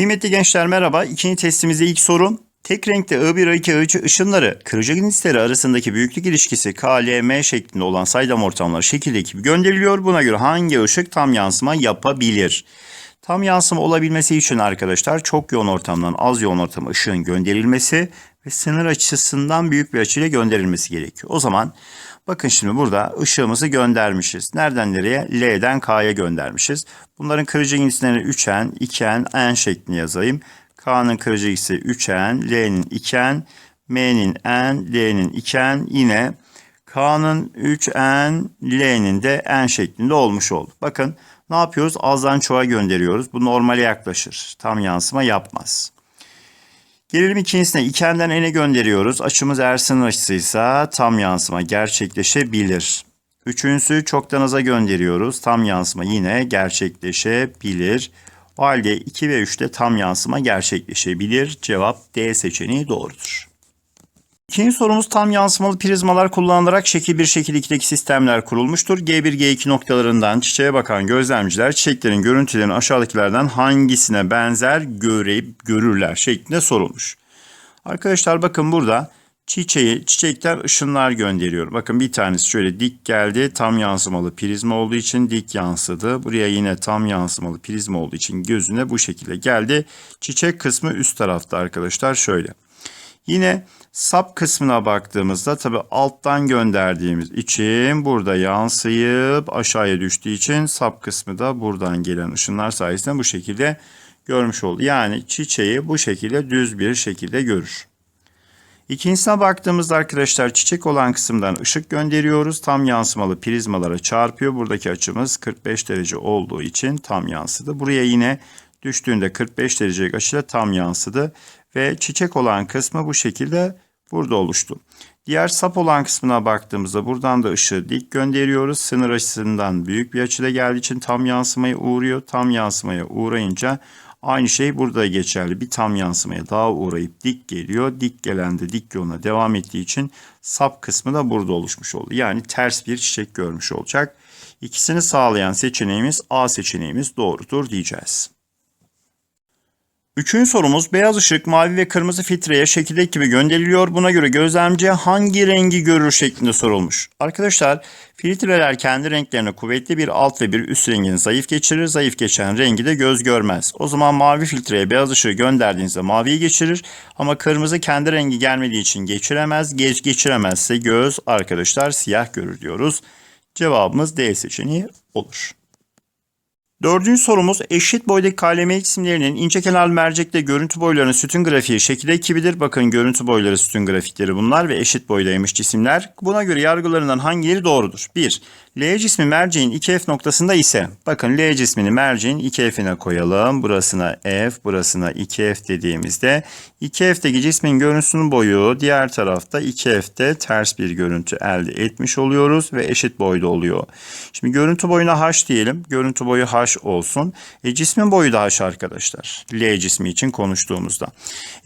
Kıymetli gençler merhaba. İkinci testimizde ilk soru. Tek renkte I1 I2 I3 ışınları kırıcı cinsleri arasındaki büyüklük ilişkisi KLM şeklinde olan saydam ortamlar şekildeki gibi gönderiliyor. Buna göre hangi ışık tam yansıma yapabilir? Tam yansıma olabilmesi için arkadaşlar çok yoğun ortamdan az yoğun ortama ışığın gönderilmesi ve sınır açısından büyük bir açıyla gönderilmesi gerekiyor. O zaman bakın şimdi burada ışığımızı göndermişiz. Nereden nereye? L'den K'ya göndermişiz. Bunların kırıcı cinslerini 3N, 2N, N şeklinde yazayım. K'nın kırıcı cinsi 3N, L'nin 2N, M'nin N, L'nin 2N yine K'nın 3N, L'nin de N şeklinde olmuş oldu. Bakın ne yapıyoruz? Azdan çoğa gönderiyoruz. Bu normale yaklaşır. Tam yansıma yapmaz. Gelelim ikincisine. İkenden n'e gönderiyoruz. Açımız sınır açısıysa tam yansıma gerçekleşebilir. Üçüncüsü çoktan aza gönderiyoruz. Tam yansıma yine gerçekleşebilir. O halde 2 ve 3'te tam yansıma gerçekleşebilir. Cevap D seçeneği doğrudur. İkinci sorumuz tam yansımalı prizmalar kullanılarak şekil 1 şekil 2'deki sistemler kurulmuştur. G1 G2 noktalarından çiçeğe bakan gözlemciler çiçeklerin görüntülerini aşağıdakilerden hangisine benzer görüp görürler şeklinde sorulmuş. Arkadaşlar bakın burada çiçeği çiçekten ışınlar gönderiyor. Bakın bir tanesi şöyle dik geldi. Tam yansımalı prizma olduğu için dik yansıdı. Buraya yine tam yansımalı prizma olduğu için gözüne bu şekilde geldi. Çiçek kısmı üst tarafta arkadaşlar şöyle. Yine sap kısmına baktığımızda tabi alttan gönderdiğimiz için burada yansıyıp aşağıya düştüğü için sap kısmı da buradan gelen ışınlar sayesinde bu şekilde görmüş oldu. Yani çiçeği bu şekilde düz bir şekilde görür. İkincisine baktığımızda arkadaşlar çiçek olan kısımdan ışık gönderiyoruz. Tam yansımalı prizmalara çarpıyor. Buradaki açımız 45 derece olduğu için tam yansıdı. Buraya yine düştüğünde 45 derecelik açıyla tam yansıdı. Ve çiçek olan kısmı bu şekilde burada oluştu. Diğer sap olan kısmına baktığımızda buradan da ışığı dik gönderiyoruz. Sınır açısından büyük bir açıda geldiği için tam yansımaya uğruyor. Tam yansımaya uğrayınca aynı şey burada geçerli. Bir tam yansımaya daha uğrayıp dik geliyor. Dik gelen de dik yoluna devam ettiği için sap kısmı da burada oluşmuş oldu. Yani ters bir çiçek görmüş olacak. İkisini sağlayan seçeneğimiz A seçeneğimiz doğrudur diyeceğiz. Üçüncü sorumuz beyaz ışık mavi ve kırmızı filtreye şekildeki gibi gönderiliyor. Buna göre gözlemci hangi rengi görür şeklinde sorulmuş. Arkadaşlar filtreler kendi renklerine kuvvetli bir alt ve bir üst rengini zayıf geçirir. Zayıf geçen rengi de göz görmez. O zaman mavi filtreye beyaz ışığı gönderdiğinizde maviyi geçirir. Ama kırmızı kendi rengi gelmediği için geçiremez. Geç geçiremezse göz arkadaşlar siyah görür diyoruz. Cevabımız D seçeneği olur. Dördüncü sorumuz eşit boydaki KLM cisimlerinin ince kenarlı mercekte görüntü boylarının sütun grafiği şekilde ekibidir. Bakın görüntü boyları sütun grafikleri bunlar ve eşit boydaymış cisimler. Buna göre yargılarından hangileri doğrudur? 1. L cismi merceğin 2F noktasında ise bakın L cismini merceğin 2F'ine koyalım. Burasına F, burasına 2F dediğimizde 2F'teki cismin görüntüsünün boyu diğer tarafta 2F'te ters bir görüntü elde etmiş oluyoruz ve eşit boyda oluyor. Şimdi görüntü boyuna H diyelim. Görüntü boyu H olsun. E, cismin boyu da H arkadaşlar. L cismi için konuştuğumuzda.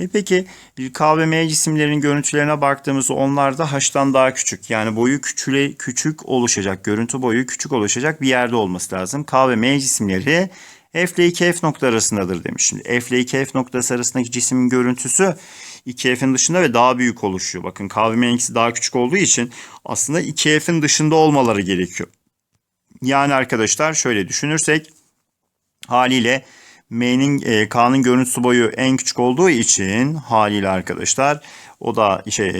E, peki K ve M cisimlerin görüntülerine baktığımızda onlar da H'tan daha küçük. Yani boyu küçüle, küçük oluşacak. Görüntü boyu küçük oluşacak bir yerde olması lazım. K ve cisimleri F ile 2F nokta arasındadır demiş. Şimdi F ile 2F noktası arasındaki cismin görüntüsü 2F'in dışında ve daha büyük oluşuyor. Bakın K ve M'ninkisi daha küçük olduğu için aslında 2F'in dışında olmaları gerekiyor. Yani arkadaşlar şöyle düşünürsek haliyle M'nin e, K'nın görüntüsü boyu en küçük olduğu için haliyle arkadaşlar o da şey e,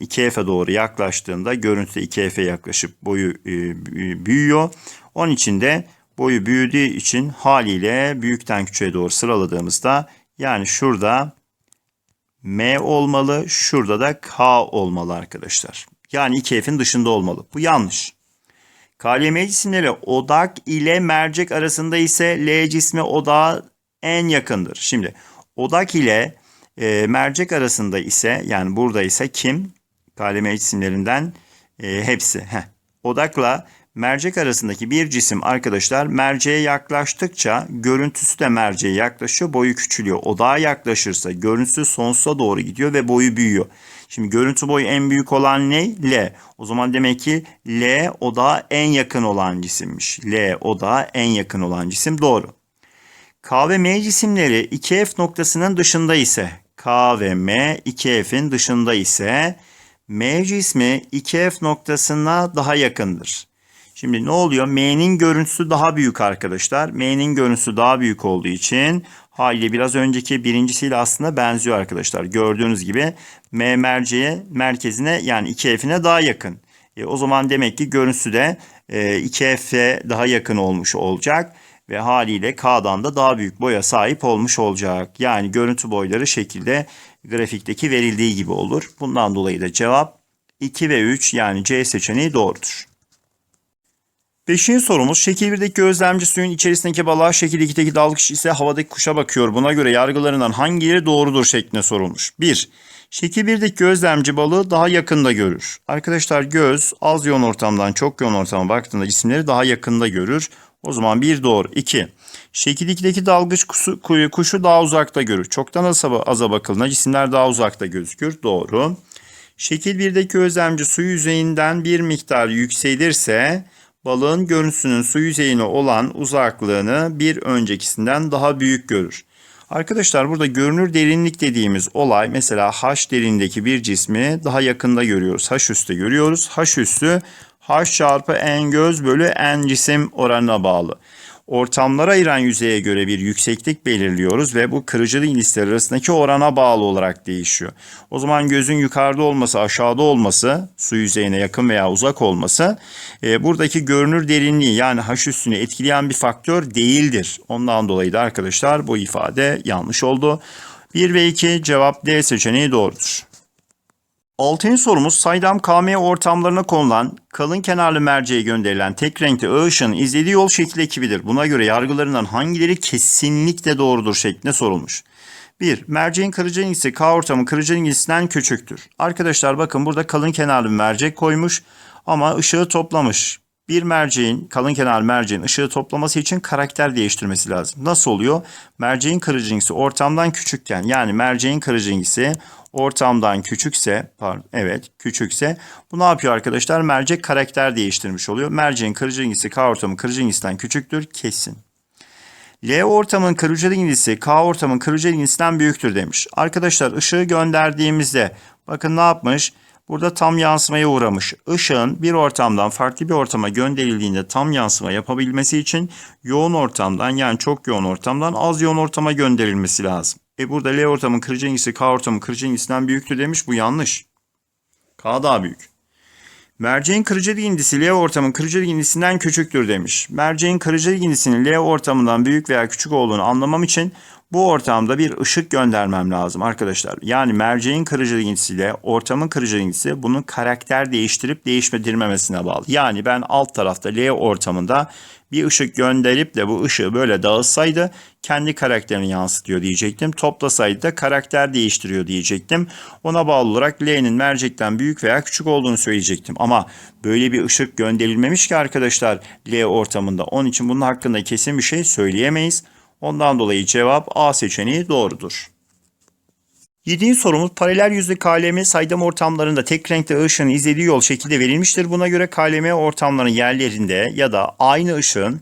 2F'e doğru yaklaştığında görüntü 2F'e yaklaşıp boyu e, büyüyor. Onun için de boyu büyüdüğü için haliyle büyükten küçüğe doğru sıraladığımızda yani şurada M olmalı, şurada da K olmalı arkadaşlar. Yani 2F'in dışında olmalı. Bu yanlış. KLM cisimleri odak ile mercek arasında ise L cismi odağa en yakındır. Şimdi odak ile e, mercek arasında ise yani burada ise kim? KLM cisimlerinden e, hepsi. Heh. Odakla mercek arasındaki bir cisim arkadaşlar merceğe yaklaştıkça görüntüsü de merceğe yaklaşıyor, boyu küçülüyor. Odağa yaklaşırsa görüntüsü sonsuza doğru gidiyor ve boyu büyüyor. Şimdi görüntü boyu en büyük olan ne? L. O zaman demek ki L odağa en yakın olan cisimmiş. L odağa en yakın olan cisim doğru. K ve M cisimleri 2F noktasının dışında ise K ve M 2F'in dışında ise M cismi 2F noktasına daha yakındır. Şimdi ne oluyor? M'nin görüntüsü daha büyük arkadaşlar. M'nin görüntüsü daha büyük olduğu için haliyle biraz önceki birincisiyle aslında benziyor arkadaşlar. Gördüğünüz gibi M merceğe merkezine yani 2F'ine daha yakın. E, o zaman demek ki görüntüsü de e, 2F'e daha yakın olmuş olacak ve haliyle K'dan da daha büyük boya sahip olmuş olacak. Yani görüntü boyları şekilde grafikteki verildiği gibi olur. Bundan dolayı da cevap 2 ve 3 yani C seçeneği doğrudur. Beşinci sorumuz şekil 1'deki gözlemci suyun içerisindeki balığa şekil 2'deki dalgıç ise havadaki kuşa bakıyor. Buna göre yargılarından hangileri doğrudur şeklinde sorulmuş. 1. Şekil 1'deki gözlemci balığı daha yakında görür. Arkadaşlar göz az yoğun ortamdan çok yoğun ortama baktığında cisimleri daha yakında görür. O zaman 1 doğru. 2. Şekil 2'deki dalgıç kuşu, kuşu daha uzakta görür. Çoktan aza, bakıldığında cisimler daha uzakta gözükür. Doğru. Şekil 1'deki gözlemci su yüzeyinden bir miktar yükselirse balığın görüntüsünün su yüzeyine olan uzaklığını bir öncekisinden daha büyük görür. Arkadaşlar burada görünür derinlik dediğimiz olay mesela H derindeki bir cismi daha yakında görüyoruz. H üstte görüyoruz. H üstü H çarpı n göz bölü n cisim oranına bağlı. Ortamlara ayıran yüzeye göre bir yükseklik belirliyoruz ve bu kırıcılık indisleri arasındaki orana bağlı olarak değişiyor. O zaman gözün yukarıda olması, aşağıda olması, su yüzeyine yakın veya uzak olması e, buradaki görünür derinliği yani H üstünü etkileyen bir faktör değildir. Ondan dolayı da arkadaşlar bu ifade yanlış oldu. 1 ve 2 cevap D seçeneği doğrudur. Altıncı sorumuz saydam KM ortamlarına konulan kalın kenarlı merceğe gönderilen tek renkli ışığın izlediği yol şekil ekibidir. Buna göre yargılarından hangileri kesinlikle doğrudur şeklinde sorulmuş. 1. Merceğin kırıcı ilgisi K ortamı kırıcı ilgisinden küçüktür. Arkadaşlar bakın burada kalın kenarlı bir mercek koymuş ama ışığı toplamış. Bir merceğin, kalın kenar merceğin ışığı toplaması için karakter değiştirmesi lazım. Nasıl oluyor? Merceğin kırıcı ortamdan küçükken yani merceğin kırıcı ortamdan küçükse, pardon, evet küçükse bu ne yapıyor arkadaşlar? Mercek karakter değiştirmiş oluyor. Merceğin kırıcı ilgisi K ortamı kırıcı küçüktür kesin. L ortamın kırıcı ilgisi K ortamın kırıcı büyüktür demiş. Arkadaşlar ışığı gönderdiğimizde bakın ne yapmış? Burada tam yansımaya uğramış. Işığın bir ortamdan farklı bir ortama gönderildiğinde tam yansıma yapabilmesi için yoğun ortamdan yani çok yoğun ortamdan az yoğun ortama gönderilmesi lazım. E burada L ortamın kırıcı ilgisi K ortamın kırıcı ilgisinden büyüktür demiş. Bu yanlış. K daha büyük. Merceğin kırıcı indisi L ortamın kırıcı indisinden küçüktür demiş. Merceğin kırıcı indisinin L ortamından büyük veya küçük olduğunu anlamam için bu ortamda bir ışık göndermem lazım arkadaşlar. Yani merceğin kırıcı ortamın kırıcı bunun karakter değiştirip değişmedirmemesine bağlı. Yani ben alt tarafta L ortamında bir ışık gönderip de bu ışığı böyle dağıtsaydı kendi karakterini yansıtıyor diyecektim. Toplasaydı da karakter değiştiriyor diyecektim. Ona bağlı olarak L'nin mercekten büyük veya küçük olduğunu söyleyecektim. Ama böyle bir ışık gönderilmemiş ki arkadaşlar L ortamında. Onun için bunun hakkında kesin bir şey söyleyemeyiz. Ondan dolayı cevap A seçeneği doğrudur. Yediğin sorumuz paralel yüzlü KLM saydam ortamlarında tek renkte ışığın izlediği yol şekilde verilmiştir. Buna göre KLM ortamların yerlerinde ya da aynı ışığın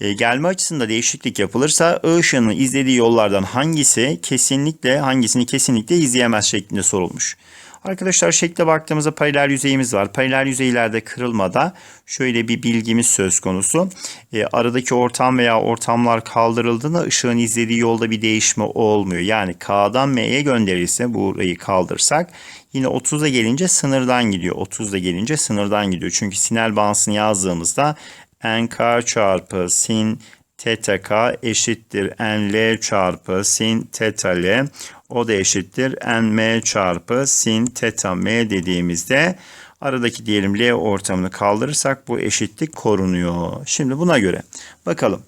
e, gelme açısında değişiklik yapılırsa ışığın izlediği yollardan hangisi kesinlikle hangisini kesinlikle izleyemez şeklinde sorulmuş. Arkadaşlar şekle baktığımızda paralel yüzeyimiz var. Paralel yüzeylerde kırılmada şöyle bir bilgimiz söz konusu. E, aradaki ortam veya ortamlar kaldırıldığında ışığın izlediği yolda bir değişme olmuyor. Yani K'dan M'ye gönderilse burayı kaldırsak yine 30'a gelince sınırdan gidiyor. 30'da gelince sınırdan gidiyor. Çünkü sinel bağıntısını yazdığımızda nk çarpı sin teta k eşittir nl çarpı sin teta l. O da eşittir nm çarpı sin teta m dediğimizde aradaki diyelim L ortamını kaldırırsak bu eşitlik korunuyor. Şimdi buna göre bakalım.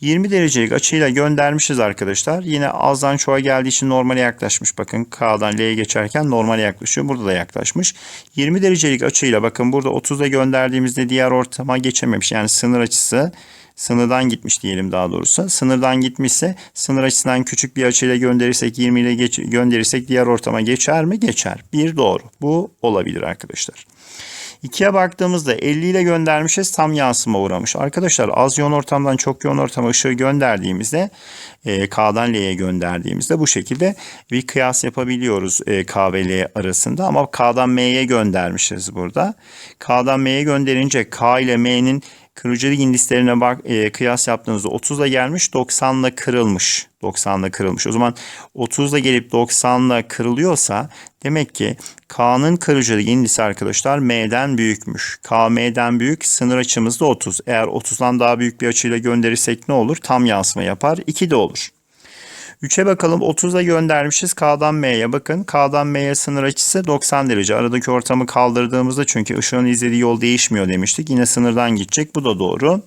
20 derecelik açıyla göndermişiz arkadaşlar. Yine azdan çoğa geldiği için normale yaklaşmış. Bakın K'dan L'ye geçerken normale yaklaşıyor. Burada da yaklaşmış. 20 derecelik açıyla bakın burada 30'da gönderdiğimizde diğer ortama geçememiş. Yani sınır açısı sınırdan gitmiş diyelim daha doğrusu. Sınırdan gitmişse sınır açısından küçük bir açıyla gönderirsek 20 ile gönderirsek diğer ortama geçer mi? Geçer. Bir doğru. Bu olabilir arkadaşlar. 2'ye baktığımızda 50 ile göndermişiz tam yansıma uğramış. Arkadaşlar az yoğun ortamdan çok yoğun ortama ışığı gönderdiğimizde e, K'dan L'ye gönderdiğimizde bu şekilde bir kıyas yapabiliyoruz e, K ve L arasında ama K'dan M'ye göndermişiz burada. K'dan M'ye gönderince K ile M'nin kırıcılık indislerine bak e, kıyas yaptığınızda 30'la gelmiş 90'la kırılmış. 90'la kırılmış. O zaman 30'la gelip 90'la kırılıyorsa demek ki K'nın kırıcılık indisi arkadaşlar M'den büyükmüş. K M'den büyük sınır açımız da 30. Eğer 30'dan daha büyük bir açıyla gönderirsek ne olur? Tam yansıma yapar. 2 de olur. 3'e bakalım 30'a göndermişiz K'dan M'ye bakın. K'dan M'ye sınır açısı 90 derece. Aradaki ortamı kaldırdığımızda çünkü ışığın izlediği yol değişmiyor demiştik. Yine sınırdan gidecek. Bu da doğru.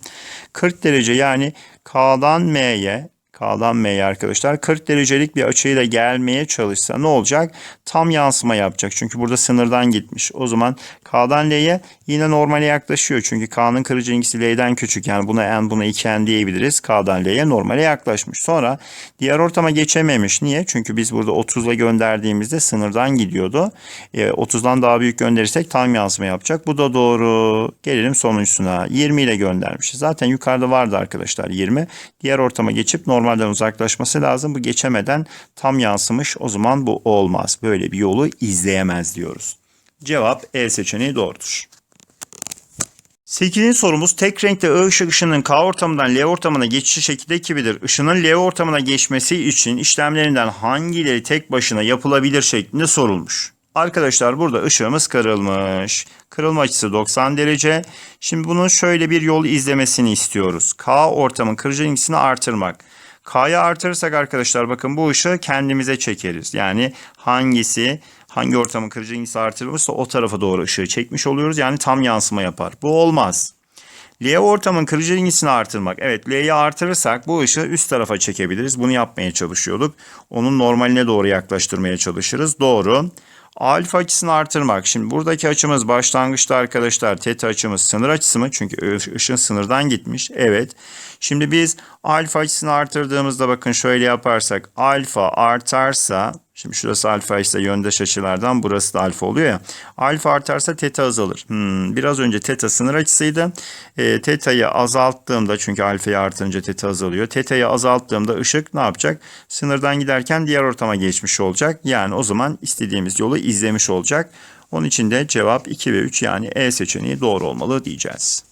40 derece yani K'dan M'ye K'dan arkadaşlar 40 derecelik bir açıyla gelmeye çalışsa ne olacak? Tam yansıma yapacak. Çünkü burada sınırdan gitmiş. O zaman K'dan L'ye yine normale yaklaşıyor. Çünkü K'nın kırıcı ilgisi L'den küçük. Yani buna N buna 2N diyebiliriz. K'dan L'ye normale yaklaşmış. Sonra diğer ortama geçememiş. Niye? Çünkü biz burada 30 ile gönderdiğimizde sınırdan gidiyordu. E, 30'dan daha büyük gönderirsek tam yansıma yapacak. Bu da doğru. Gelelim sonuncusuna. 20 ile göndermişiz. Zaten yukarıda vardı arkadaşlar 20. Diğer ortama geçip normalden uzaklaşması lazım. Bu geçemeden tam yansımış. O zaman bu olmaz. Böyle bir yolu izleyemez diyoruz. Cevap E seçeneği doğrudur. 8. sorumuz tek renkte I ışık ışının K ortamından L ortamına geçişi şekilde gibidir. Işının L ortamına geçmesi için işlemlerinden hangileri tek başına yapılabilir şeklinde sorulmuş. Arkadaşlar burada ışığımız kırılmış. Kırılma açısı 90 derece. Şimdi bunun şöyle bir yol izlemesini istiyoruz. K ortamın kırıcı ilgisini artırmak. K'yı artırırsak arkadaşlar bakın bu ışığı kendimize çekeriz. Yani hangisi hangi ortamın kırıcı ilgisi artırılmışsa o tarafa doğru ışığı çekmiş oluyoruz. Yani tam yansıma yapar. Bu olmaz. L ortamın kırıcı ilgisini artırmak. Evet L'yi artırırsak bu ışığı üst tarafa çekebiliriz. Bunu yapmaya çalışıyorduk. Onun normaline doğru yaklaştırmaya çalışırız. Doğru. Alfa açısını artırmak. Şimdi buradaki açımız başlangıçta arkadaşlar teta açımız sınır açısı mı? Çünkü ışın sınırdan gitmiş. Evet. Şimdi biz alfa açısını artırdığımızda bakın şöyle yaparsak alfa artarsa Şimdi şurası alfa ise yöndeş açılardan burası da alfa oluyor ya. Alfa artarsa teta azalır. Hmm, biraz önce teta sınır açısıydı. E, teta'yı azalttığımda çünkü alfayı artırınca teta azalıyor. Teta'yı azalttığımda ışık ne yapacak? Sınırdan giderken diğer ortama geçmiş olacak. Yani o zaman istediğimiz yolu izlemiş olacak. Onun için de cevap 2 ve 3 yani E seçeneği doğru olmalı diyeceğiz.